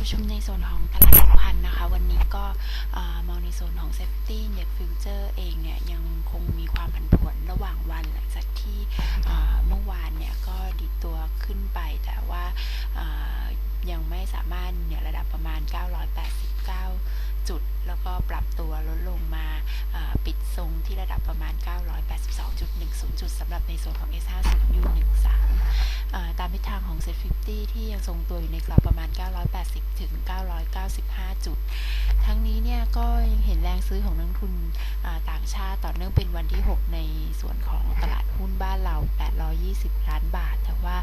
ผู้ชมในส่วนของตลาดสำคัญนะคะ วันนี้ก็มองในส่วนของ Safety Index Future เองเนี่ยยังคงมีความผันผวนระหว่างวันหลังจากที่เมื่อวานเนี่ยก็ดีตัวขึ้นไป แต่ว่ายังไม่สามารถเหนือระดับประมาณ 989 จุด แล้วก็ปรับตัวลดลงมาปิดทรงที่ระดับประมาณ 982.10 จุดสำหรับในส่วนของ S5 Set 50ที่ยังทรงตัวอยู่ในกรอบประมาณ 980 ถึง 995 จุด ทั้งนี้เนี่ยก็ยังเห็นแรงซื้อของนักลงทุนต่างชาติต่อเนื่องเป็นวันที่ 6 ในส่วนของตลาดหุ้นบ้านเรา 820 ล้านบาท แต่ว่า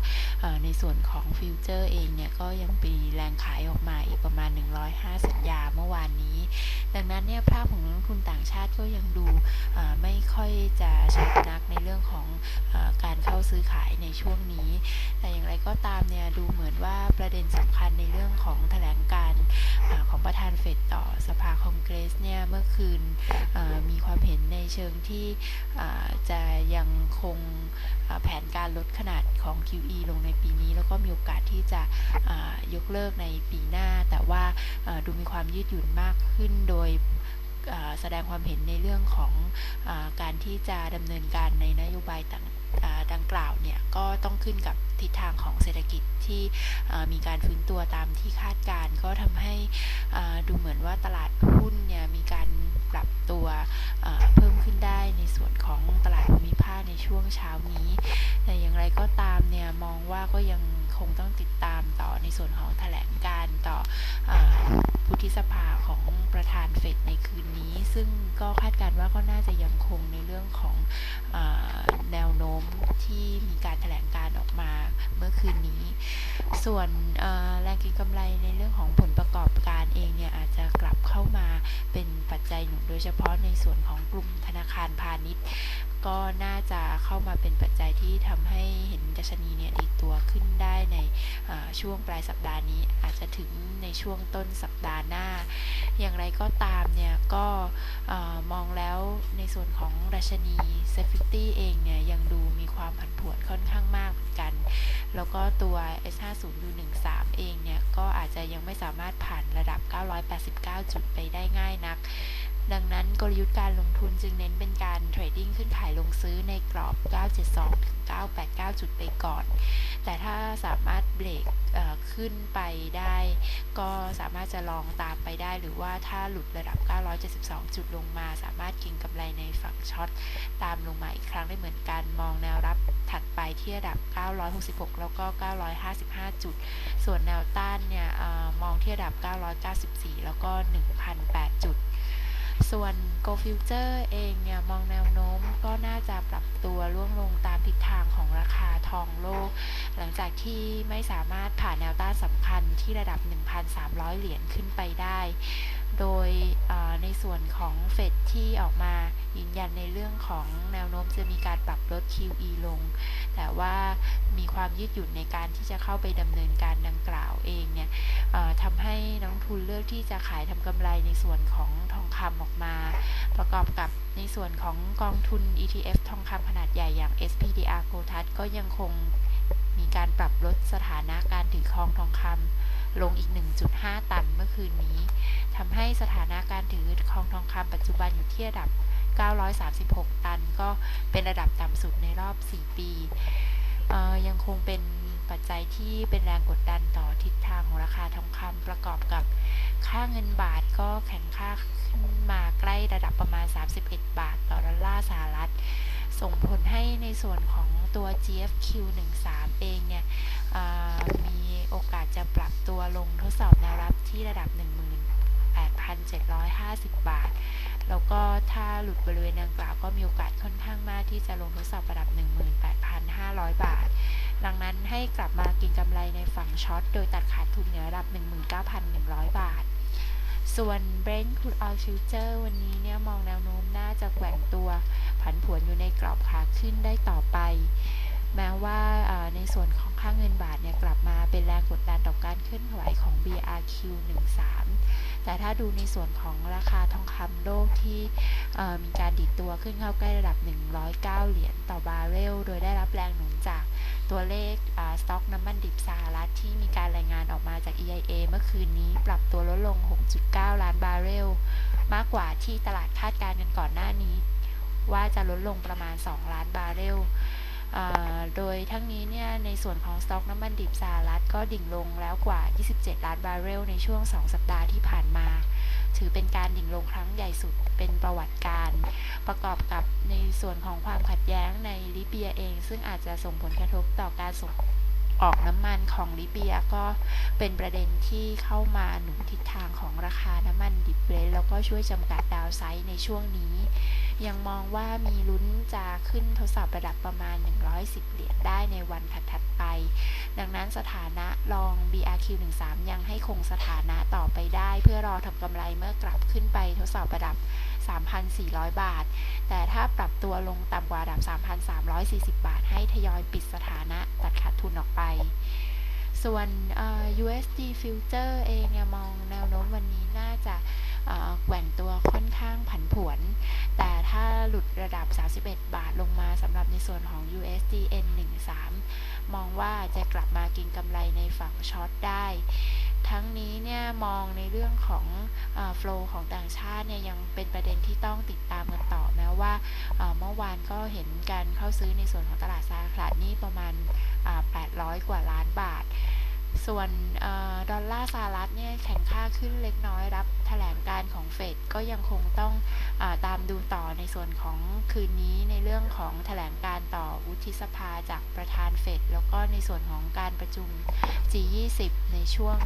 ในส่วนของฟิวเจอร์เองเนี่ยก็ยังมีแรงขายออกมาอีกประมาณ 105 สัญญาเมื่อวานนี้ ดังนั้นเนี่ยภาพของนักลงทุนต่างชาติก็ยังดูไม่ค่อยจะชัดนักในเรื่องของอการเข้าซื้อขายในช่วงนี้ ก็ตามเนี่ยดูเหมือนว่าประเด็นสำคัญในเรื่องของแถลงการอของประธานเฟดต่อสภาคองเกรสเนี่ยเมื่อคืนมีความเห็นในเชิงที่จะยังคงแผนการลดขนาดของ QE ลงในปีนี้ แล้วก็มีโอกาสที่จะยกเลิกในปีหน้า แต่ว่าดูมีความยืดหยุ่นมากขึ้นโดย แสดงความเห็นในเรื่องของอการที่จะดำเนินการในนโยบายต่างดังกล่าวเนี่ยก็ต้องขึ้นกับทิศทางของเศรษฐกิจที่มีการฟื้นตัวตามที่คาดการก็ทำให้ดูเหมือนว่าตลาดหุ้นเนี่ยมีการปรับตัวเพิ่มขึ้นได้ในส่วนของตลาดภูมิภาคในช่วงเช้านี้ แต่อย่างไรก็ตามเนี่ยมองว่าก็ยัง คงต้องติดตามต่อในส่วนของแถลงการต่ออาวุฒิสภาของประธานเฟดในคืนนี้ ซึ่งก็คาดการณ์ว่าก็น่าจะยังคงในเรื่องของอแนวโน้มที่มีการแถลงการออกมาเมื่อคืนนี้ ส่วนแรงกินกำไรในเรื่องของผลประกอบการเองเนี่ยอาจจะกลับเข้ามาเป็นปัจจัยหนุนโดยเฉพาะในส่วนของกลุ่มธนาคารพาณิชย์ ก็น่าจะเข้ามาเป็นปัจจัยที่ทำให้เห็นดัชนีเนี่ยดีตัวขึ้นได้ในช่วงปลายสัปดาห์นี้อาจจะถึงในช่วงต้นสัปดาห์หน้า อย่างไรก็ตามเนี่ยก็มองแล้วในส่วนของดัชนี s a f e t y เองเนี่ยยังดูมีความผันผวนค่อนข้างมากเหมือนกัน แล้วก็ตัว S50 U13 เองเนี่ยก็อาจจะยังไม่สามารถผ่านระดับ 989 จุดไปได้ง่ายนัก ดังนั้นกลยุทธ์การลงทุนจึงเน้นเป็นการเทรดดิ้งขึ้นขายลงซื้อในกรอบ 972ถึง989 จุดไปก่อน แต่ถ้าสามารถเบรกขึ้นไปได้ ก็สามารถจะลองตามไปได้ หรือว่าถ้าหลุดระดับ 972 จุดลงมา สามารถเก็งกำไรในฝั่งช็อตตามลงมาอีกครั้งได้เหมือนกัน มองแนวรับถัดไปที่ระดับ 966 แล้วก็ 955 จุด ส่วนแนวต้านเนี่ยอมองที่ระดับ 994 แล้วก็ 1,008 จุด ส่วน Go Future เองเนี่ยมองแนวโน้มก็น่าจะปรับตัวร่วงลงตามทิศทางของราคาทองโลก หลังจากที่ไม่สามารถผ่านแนวต้านสำคัญที่ระดับ 1,300 เหรียญขึ้นไปได้ โดยในส่วนของเฟดที่ออกมายืนยันในเรื่องของแนวโน้มจะมีการปรับลด QE ลง แต่ว่า ความยืดหยุ่นในการที่จะเข้าไปดำเนินการดังกล่าวเองเนี่ยทำให้นักลงทุนเลือกที่จะขายทำกำไรในส่วนของทองคำออกมา ประกอบกับในส่วนของกองทุน ETF ทองคำขนาดใหญ่อย่าง SPDR g o t a s ก็ยังคงมีการปรับลดสถานะการถือครองทองคำลงอีก 1.5 ตันเมื่อคืนนี้ทำให้สถานะการถือครองทองคำปัจจุบันอยู่ที่ระดับ 936 ตัน ก็เป็นระดับต่ำสุดในรอบ 4 ปี ยังคงเป็นปัจจัยที่เป็นแรงกดดันต่อทิศทางของราคาทองคำประกอบกับค่าเงินบาทก็แข็งค่าขึ้นมาใกล้ระดับประมาณ 31 บาทต่อดอลลาร์สหรัฐ ส่งผลให้ในส่วนของตัว GFQ13 เองเนี่ยมีโอกาสจะปรับตัวลงทดสอบแนวรับที่ระดับ 18,750 บาท แล้วก็ถ้าหลุดบริเวณดังกล่าวก็มีโอกาสค่อนข้างมากที่จะลงทดสอบระดับ 18,500 บาท ดังนั้นให้กลับมากินกำไรในฝั่งช็อตโดยตัดขาดทุนเหนือระดับ 19,100 บาท ส่วน Brent Crude Oil Future วันนี้เนี่ยมองแนวโน้มน่าจะแกว่งตัวผันผวนอยู่ในกรอบขาขึ้นได้ต่อไป แม้ว่าในส่วนของค่าเงินบาทเนี่ยกลับมาเป็นแรงกดดันต่อการเคลื่อนไหวของ BRQ13 แต่ถ้าดูในส่วนของราคาทองคำโลกที่มีการดิดตัวขึ้นเข้าใกล้ระดับ 109 เหรียญต่อบาร์เรล โดยได้รับแรงหนุนจากตัวเลขสต็อกน้ำมันดิบสหรัฐที่มีการรายงานออกมาจาก EIA เมื่อคืนนี้ปรับตัวลดลง 6.9 ล้านบาร์เรล มากกว่าที่ตลาดคาดการณ์กันก่อนหน้านี้ ว่าจะลดลงประมาณ 2 ล้านบาร์เรล โดยทั้งนี้เนี่ยในส่วนของสต็อกน้ำมันดิบสหรัฐก็ดิ่งลงแล้วกว่า 27 ล้านบาร์เรลในช่วง 2 สัปดาห์ที่ผ่านมา ถือเป็นการดิ่งลงครั้งใหญ่สุดเป็นประวัติการ ประกอบกับในส่วนของความขัดแย้งในลิเบียเอง ซึ่งอาจจะส่งผลกระทบต่อการส่ง ออกน้ำมันของลิเบียก็เป็นประเด็นที่เข้ามาหนุนทิศทางของราคาน้ำมันดิบเบรนแล้วก็ช่วยจำกัดดาวไซด์ในช่วงนี้ ยังมองว่ามีลุ้นจะขึ้นทดสอบระดับประมาณ 110 เหรียญได้ในวันถัดๆไป ดังนั้นสถานะรอง BRQ13 ยังให้คงสถานะต่อไปได้ เพื่อรอทำกำไรเมื่อกลับขึ้นไปทดสอบระดับ 3,400 บาท แต่ถ้าปรับตัวลงต่ำกว่าระดับ 3,340 บาท ให้ทยอยปิดสถานะตัดขาดทุนออกไป ส่วน USD Future เองเนี่ยมองแนวโน้มวันนี้น่าจะแกว่งตัวค่อนข้างผันผวน แต่ถ้าหลุดระดับ 31 บาทลงมาสำหรับในส่วนของ USD N13 มองว่าจะกลับมากินกำไรในฝั่งช็อตได้ ทั้งนี้เนี่ยมองในเรื่องของโฟล์ของต่างชาติเนี่ยยังเป็นประเด็นที่ต้องติดตามกันต่อแม้ว่าเมื่อวานก็เห็นการเข้าซื้อในส่วนของตลาดสหรัดนี่ประมาณ 800 กว่าล้านบาท ส่วนออดอลลาร์สหรัฐเนี่ยแข็งค่าขึ้นเล็กน้อยรับแถลงการของเฟดก็ยังคงต้องอตามดูต่อในส่วนของคืนนี้ในเรื่องของแถลงการต่อวุฒิสภาจากประธานเฟดแล้วก็ในส่วนของการประชุม G20 ในช่วง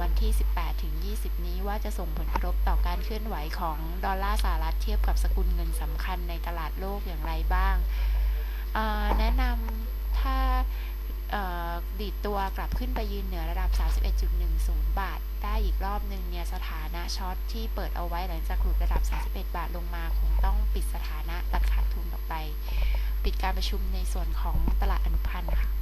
วันที่ 18ถึง20 นี้ว่าจะส่งผลกระทบต่อการเคลื่อนไหวของดอลลาร์สหรัฐเทียบกับสกุลเงินสำคัญในตลาดโลกอย่างไรบ้างเอ่อแนะนำถ้าเอ่อดีด ตัวกลับขึ้นไปยืนเหนือระดับ 31.10 บาท ได้อีกรอบหนึ่งเนี่ยสถานะช็อตที่เปิดเอาไว้หลังจากหลุดระดับ 31 บาทลงมาคงต้องปิดสถานะตัดขาดทุนออกไป ปิดการประชุมในส่วนของตลาดอนุพันธ์ค่ะ